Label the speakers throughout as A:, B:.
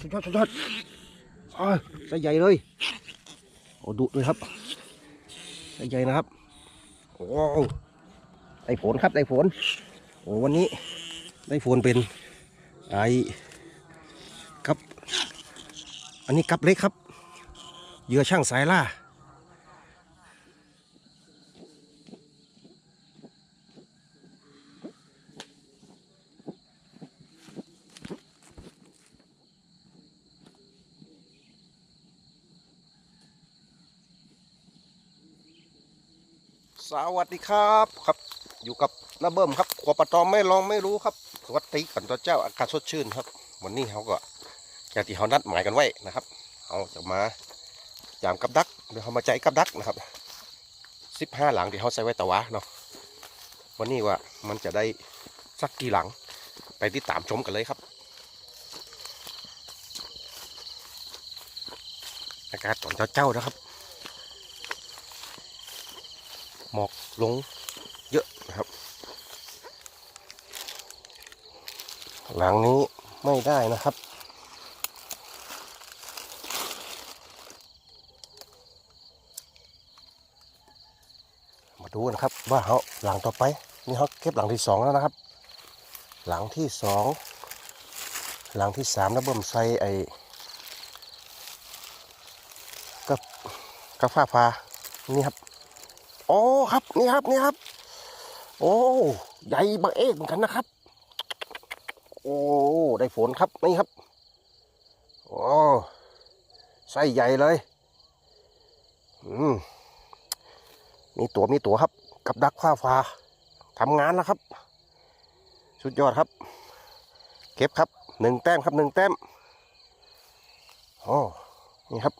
A: สุดยอดสุดยอดอ้าวไส้ใหญ่เลยโอ้ดุด้วยครับใส่ใหญ่นะครับโอ้ได้ฝนครับได้ฝนโอ้วันนี้ได้ฝนเป็นไอ้กับ อันนี้กับเล็กครับเหยื่อช่างสายล่า วัสดีครับครับ อยู่กับน้าเบิ้มครับขวปะตอมไม่ลองไม่รู้ครับสวัสดีกันตัวเจ้าอากาศสดชื่นครับ วันนี้เขาก็อย่างที่เขานัดหมายกันไว้นะครับเขาจะมายามกับดักเดี๋ยวเขามาใจกับดักนะครับสิบห้าหลังที่เขาใส่ไว้ตะวะเนาะวันนี้ว่ามันจะได้สักกี่หลังไปติดตามชมกันเลยครับ อากาศตอนเจ้าๆนะครับ หลงเยอะนะครับ หลังนี้ไม่ได้นะครับ มาดูนะครับว่าเขาหลังต่อไปนี่เขาเก็บหลังที่สองแล้วนะครับ หลังที่สองหลังที่สามแล้วเบิ่มใส่ไอ้กับกับฟ้าพานี่ครับ โอ้ครับนี่ครับนี่ครับ โอ้ใหญ่บักเอกเหมือนกันนะครับ โอ้ได้ฝนครับนี่ครับโอ้ไส้ใหญ่เลยอืมมีตัวมีตัวครับ กับดักฟ้าฟ้าทำงานแล้วครับ สุดยอดครับ เก็บครับหนึ่งแต้มครับหนึ่งแต้มโอ้นี่ครับ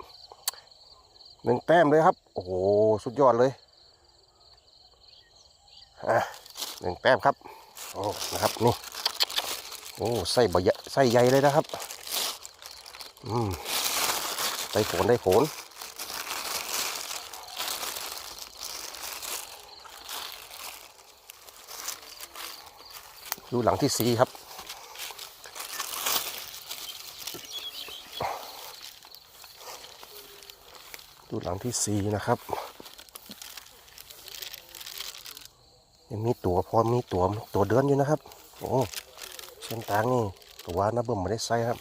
A: หนึ่งแต้มเลยครับ โอ้โห สุดยอดเลย อะหนึ่งแต้มครับโอ้นะครับนี่โอ้ไส้ใบใหญ่ไส้ใหญ่เลยนะครับอืมได้ผลได้ผลดูหลังที่สีครับดูหลังที่สีนะครับ ยังมีตัวพอมีตัวตัวเดินอยู่นะครับ โอ้เส้นทางนี่ตัวนะเบิ่มไม่ได้ใส่ครับ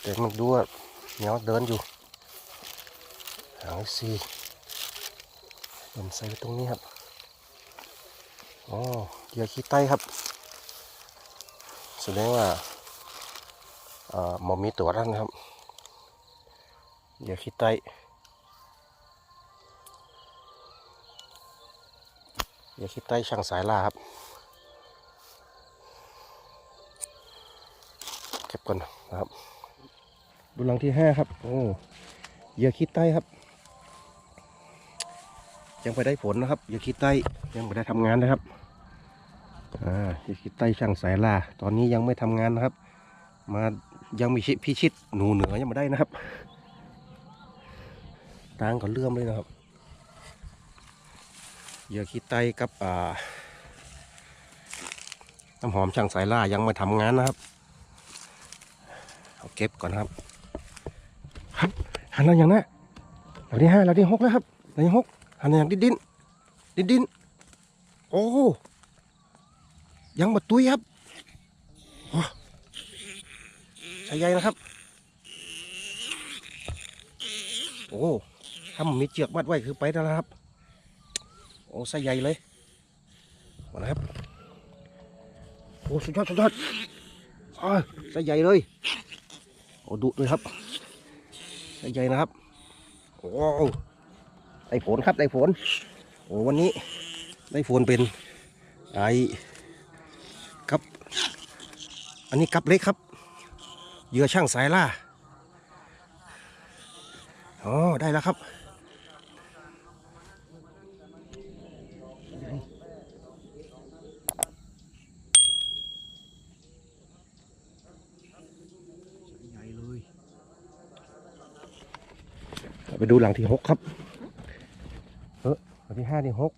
A: แต่มันดูว่าเนี้ยเดินอยู่หางซีเบิ่มใส่ตรงนี้ครับโอ้เหยื่อขี้ไตครับแสดงว่าเอ่อมอมีตัวนั่นนะครับเหยื่อขี้ไต อย่าคิดใต้ช่างสายล่าครับ เก็บก่อนนะครับ ดูหลังที่ห้าครับ โอ้อย่าคิดใต้ครับ ยังไปได้ผลนะครับอย่าคิดใต้ยังไม่ได้ทำงานนะครับอ่าอย่าคิดใต้ช่างสายล่าตอนนี้ยังไม่ทำงานนะครับ มายังมีพิชิตหนูเหนือยังไม่ได้นะครับตางก็เลื่อมเลยนะครับ เหยื่อขี้ไตกับอ่าน้ำหอมช่างสายล่ายังไม่ทำงานนะครับ เอาเก็บก่อนครับ ครับหันแล้วอย่างนะเราที่ห้าเราที่หกแล้วครับเราที่หกหันอย่างดิ้นดิ้นดิ้นดิ้นโอ้ยังมาตุยครับใช่ใหญ่นะครับโอ้ถ้ามันมีเจือกมัดไว้คือไปแล้วนะครับ โอ้ไส้ใหญ่เลย มาแล้วครับ โอ้สุดยอดสุดยอดอ้าวไส้ใหญ่เลย โอ้ดุด้วยครับไส้ใหญ่นะครับ โอ้ได้ผลครับได้ผลโอ้วันนี้ได้ผลเป็นไอ้กับ อันนี้กับเล็กครับเหยื่อช่างสายล่า อ๋อ ได้แล้วครับ ใหญ่เลย ไปดูหลังที่หกครับ เออหลังที่ห้าที่หก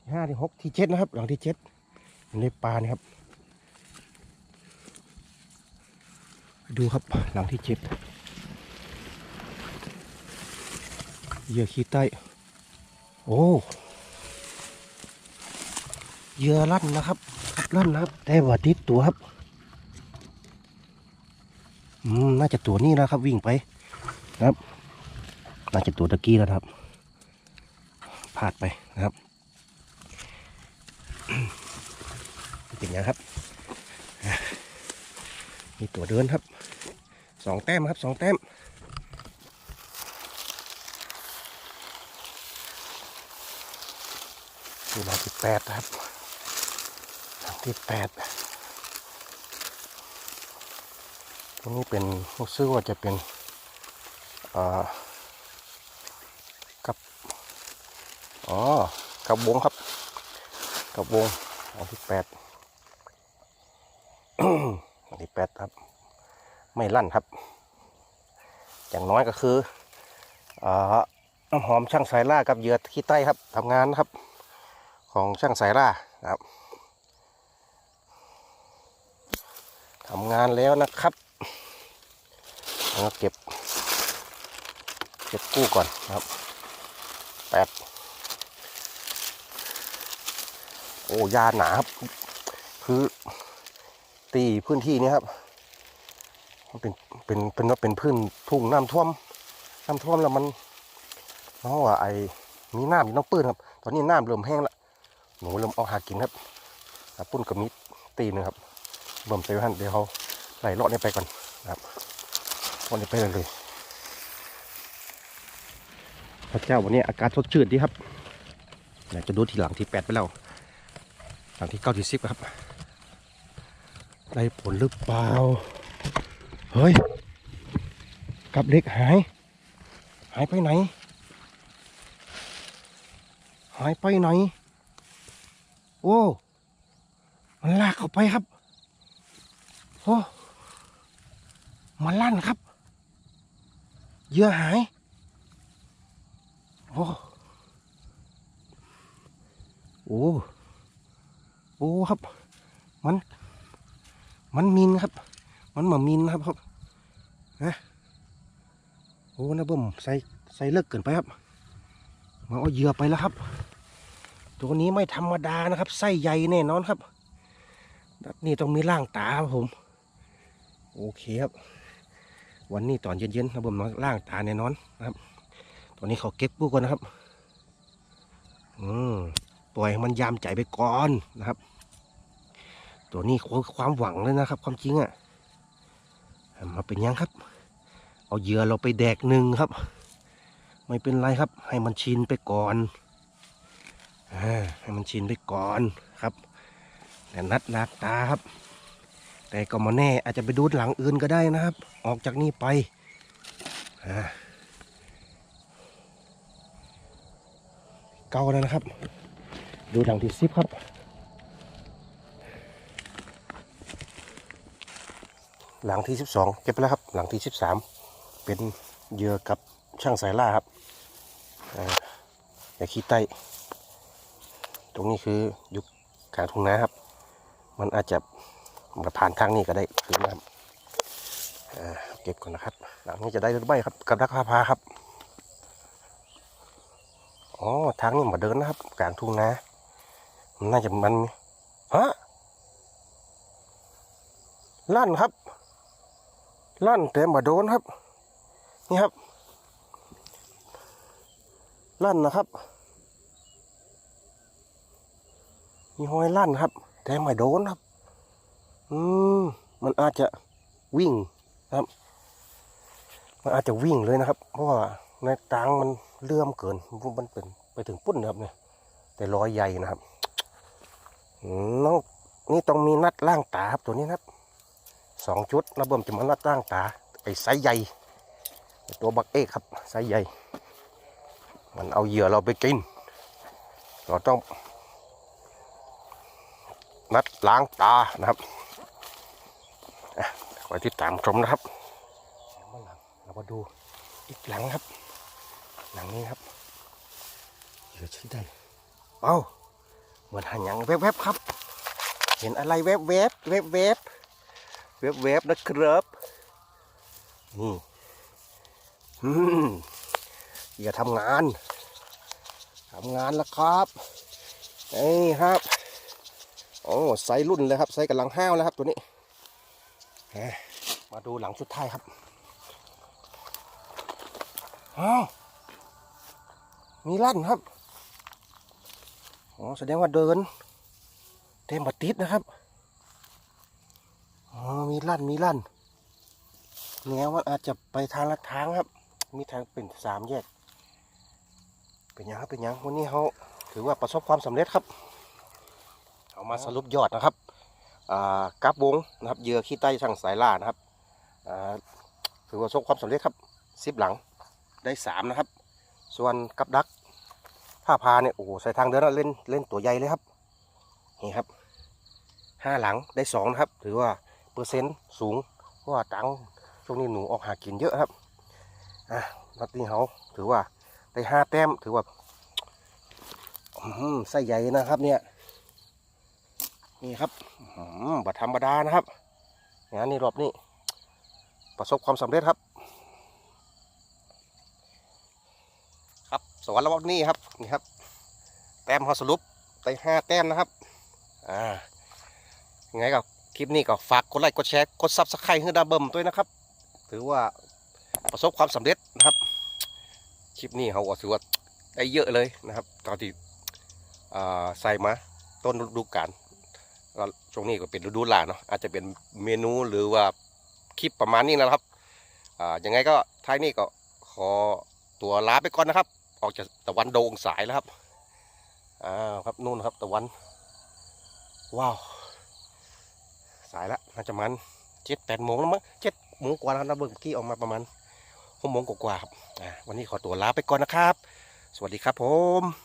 A: ที่ห้าที่หกที่เจ็ดนะครับ หลังที่เจ็ดอยู่ในป่านี่ครับ ดูครับหลังที่เจ็บเหยื่อขี้ใต้ โอ้เหยื่อลั่นนะครับครับลั่นนะครับแต่ว่าติดตัวครับอืมน่าจะตัวนี้นะครับวิ่งไปนะครับ น่าจะตัวตะกี้แล้วครับพลาดไปนะครับเป็นไงครับ มีตัวเดินครับสองแต้มครับสองแต้มคือหลังที่แปดครับหลังที่แปดตรงนี้เป็นรู้สึกว่าจะเป็นอ่ากับ อ๋อกับวงครับ กับวงหลังที่แปดหลังที่แปดครับ ไม่ลั่นครับ อย่างน้อยก็คืออน้ำหอมช่างสายล่ากับเหยื่อขี้ใต้ครับทำงานนะครับ ของช่างสายล่าครับทำงานแล้วนะครับแล้วเก็บ เก็บกู้ก่อนครับแปดโอ้ยาหนาครับ คือตีพื้นที่นี้ครับมันเป็นเป็นเป็นว่าเป็นพื้นทุ่งน้ำท่วม น้ำท่วมแล้วมันน้องว่าไอ้มีน้ำมีน้องปื้นครับ ตอนนี้น้ำเริ่มแห้งล้วหนูเริ่มเอาหากินครับปุ้นกับมิดตีหนึงครับเบิ่มไปหันเดี๋ยวเขาไหลเลาะนี่ไปก่อนครับวันนี้ไปเลยเลยพระเจ้าวันนี้อากาศสดชื่นดีครับเดี๋ยวจะดูทีหลังที่แปดไปแล้ว หลังที่เก้าที่สิบครับ ได้ผลหรือเปล่า เฮ้ย กับเล็กหาย หายไปไหน หายไปไหน โอ้ มันลากเข้าไปครับ โอ้มันลั่นครับเหยื่อหาย โอ้ โอ้ อ้ครับ มัน มันมินครับ มันหมามินครับครับนะโอ้นะเบิ่มใส่ใส่เลิกเกินไปครับมาเอาเหยื่อไปแล้วครับ ตัวนี้ไม่ธรรมดานะครับ ไส้ใหญ่แน่นอนครับนี่ต้องมีร่างตาครับผม โอเคครับ วันนี้ตอนเย็นๆนะเบิ่มน้อยร่างตาแน่นอนนะครับตอนนี้เขาเก็บปุ๊กก่อนนะครับ อืมปล่อยให้มันยามใจไปก่อนนะครับ ตัวนี้คือความหวังเลยนะครับ ความจริงอะ่ะมาเป็นยังครับ เอาเหยื่อเราไปแดกหนึ่งครับ ไม่เป็นไรครับ ให้มันชินไปก่อนอให้มันชินไปก่อนครับแต่นัดลากตาครับ แต่ก็มาแน่อาจจะไปดูดหลังอื่นก็ได้นะครับ ออกจากนี่ไปเก้าแล้วนะครับ ดูหลังที่สิบครับ หลังที่สิบสองเก็บไปแล้วครับ หลังที่สิบสามเป็นเหยื่อกับช่างสายล่าครับอย่าขี้ไต้ ตรงนี้คือยุคกลางทุ่งนาครับ มันอาจจะมาผ่านทางนี้ก็ได้คือนะครับอ่าเก็บก่อนนะครับ หลังนี้จะได้หรือไม่ครับกับรักพาพาครับอ๋อทางนี้มาเดินนะครับกลางทุ่งนามันน่าจะมันฮะลั่นครับ ลั่นแต่มาโดนครับ นี่ครับ ลั่นนะครับ มีหอยลั่นครับ แต่ไม่โดนครับ อืมมันอาจจะวิ่งนะครับ มันอาจจะวิ่งเลยนะครับ เพราะว่าในตังมันเลื่อมเกินมันเป็นไปถึงปุ้นนะครับเนี่ย แต่รอยใหญ่นะครับน้องนี่ต้องมีนัดล่างตาครับตัวนี้นะครับ สองชุดระเบิมจะมานัดล่างตาไอ้ไซใหญ่ไอ้ตัวบักเอกครับไซใหญ่ มันเอาเหยื่อเราไปกิน เราต้องนัดล้างตานะครับคอยติดตามชมนะครับเรามาดูอีกหลังครับ หลังนี้ครับเหยื่อชิ้นใดเอ้าเหมือนหันยังแวบๆครับ เห็นอะไรแวบๆแวบๆ แวบๆนะครับนี่อย่าทำงานทำงานแล้วครับนี่ครับโอ้ไซรุ่นเลยครับไซกำลังห้าวแล้วครับตัวนี้มาดูหลังสุดท้ายครับอ้าวมีลั่นครับอ๋อแสดงว่าเดิน เต็มบัดติดนะครับ มีลั่นมีลั่นแนวมันอาจจะไปทางละทางครับ มีทางเป็นสามแยก เป็นยังครับเป็นยังวันนี้เขาถือว่าประสบความสำเร็จครับเอามาสรุปยอดนะครับอ่ากับวงนะครับเยื่อขี้ใต้ช่างสายล่านะครับอ่าถือว่าประสบความสำเร็จครับสิบหลังได้สามนะครับ ส่วนกับดักผ้าพาเนี่ยโอ้โหใส่ทางเดินแล้วเล่นเล่นตัวใหญ่เลยครับนี่ครับห้าหลังได้สองนะครับ ถือว่า เปอร์เซ็นต์สูง เพราะว่าตังช่วงนี้หนูออกหากินเยอะครับ อะนัดนี้เขาถือว่าได้ห้าแต้มถือว่าอืมไส้ใหญ่นะครับ เนี่ย นี่ครับอืมบัธรรมดานะครับงานนี้รอบนี้ ประสบความสำเร็จครับ ครับสวรรค์ระวังนี่ครับนี่ครับ แต้มเขาสรุปได้ห้าแต้มนะครับ อ่ายังไงก็ คลิปนี้ก็ฝากกดไลค์กดแชร์กดซับสไครต์ให้ดาเบิมด้วยนะครับ ถือว่าประสบความสำเร็จนะครับคลิปนี้เขาก็ถือว่าได้เยอะเลยนะครับตอนที่ใส่มาต้นฤดูกาลก็ช่วงนี้ก็เป็นฤดูหลาเนาะอาจจะเป็นเมนูหรือว่าคลิปประมาณนี้นะครับอ่ายังไงก็ท้ายนี้ก็ขอตัวลาไปก่อนนะครับ ออกจากตะวันโดงสายแล้วครับอ้าวครับนู่นครับตะวัน ว้าว น่าจะมันเจ็ดแปดโมงแล้วมั้งเจ็ดโมงกว่าแล้วนะเบิร์กี้ออกมาประมาณหกโมงกว่าครับอ่าวันนี้ขอตัวลาไปก่อนนะครับ สวัสดีครับผม